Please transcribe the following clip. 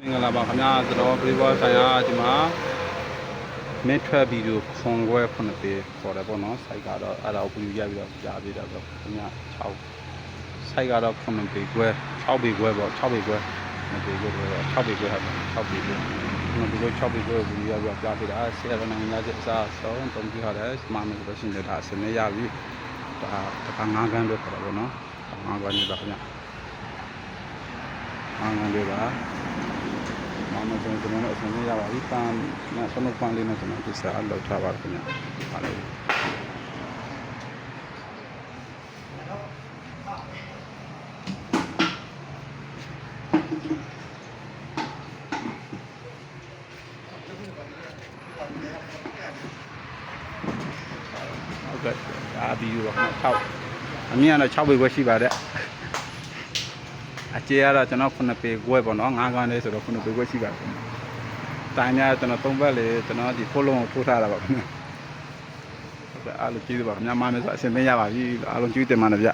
မင်္ဂလာပါခင်ဗျာကျွန်တော်ပရိဘောဆိုင်ရာဒီမှာမင်းထွက်ဗီဒီယိုခွန်ခွဲခုနှစ်ပေခေါ်တယ်ပေါ့နော်စိုက်ကတော့အဲ့ဒါကိုပူရပြီးတော့ကြားပေးတာဆိုခင်ဗျာ6စိုက်ကတော့ခုနှစ်ပေခွဲ6ပေခွဲပေါ့6ပေခွဲနှစ်ပေခွဲပေါ့6ပေခွဲဟုတ်6ပေခွဲခုနှစ်ပေခွဲ6ပေခွဲပူရပြီးတော့ကြားပေးတာဆရာတော်နိုင်ငံချက်အစားဆုံးတုံးပြရတယ်စမမယ်ဆိုရှင်လည်းဒါဆင်းနေရပြီဒါတခါငါးကန်းလို့ခေါ်တယ်ပေါ့နော်ငါးကန်းနေတာခင်ဗျာငါးကန်းလေးပါ မမကျွန်တော်တို့အဆင်ပြေရပါပြီ။ပန်းနဲ့ဆနုပ်ပန်းလေးနဲ့ကျွန်တော်ဒီစားအလုပ်ထားပါခင်ဗျာ။ဟာလေဟုတ်ကဲ့ဒါဘီယူပါခင်ဗျာ6အမြင်ကတော့6ပေပဲရှိပါတယ် အကျေကတော့ကျွန်တော်9ပေခွဲပေါ့နော်9ကန်းလေးဆိုတော့9ပေခွဲရှိပါတယ်ခင်ဗျာတိုင်းများကျွန်တော်3ဘက်လေကျွန်တော်ဒီဖိုးလုံးကိုထိုးထားတာပါခင်ဗျာဟုတ်ကဲ့အားလုံးကျေးဇူးပါခင်ဗျာမမယ်ဆိုအဆင်သင့်ရပါပြီအားလုံးကျေးဇူးတင်ပါတယ်ဗျ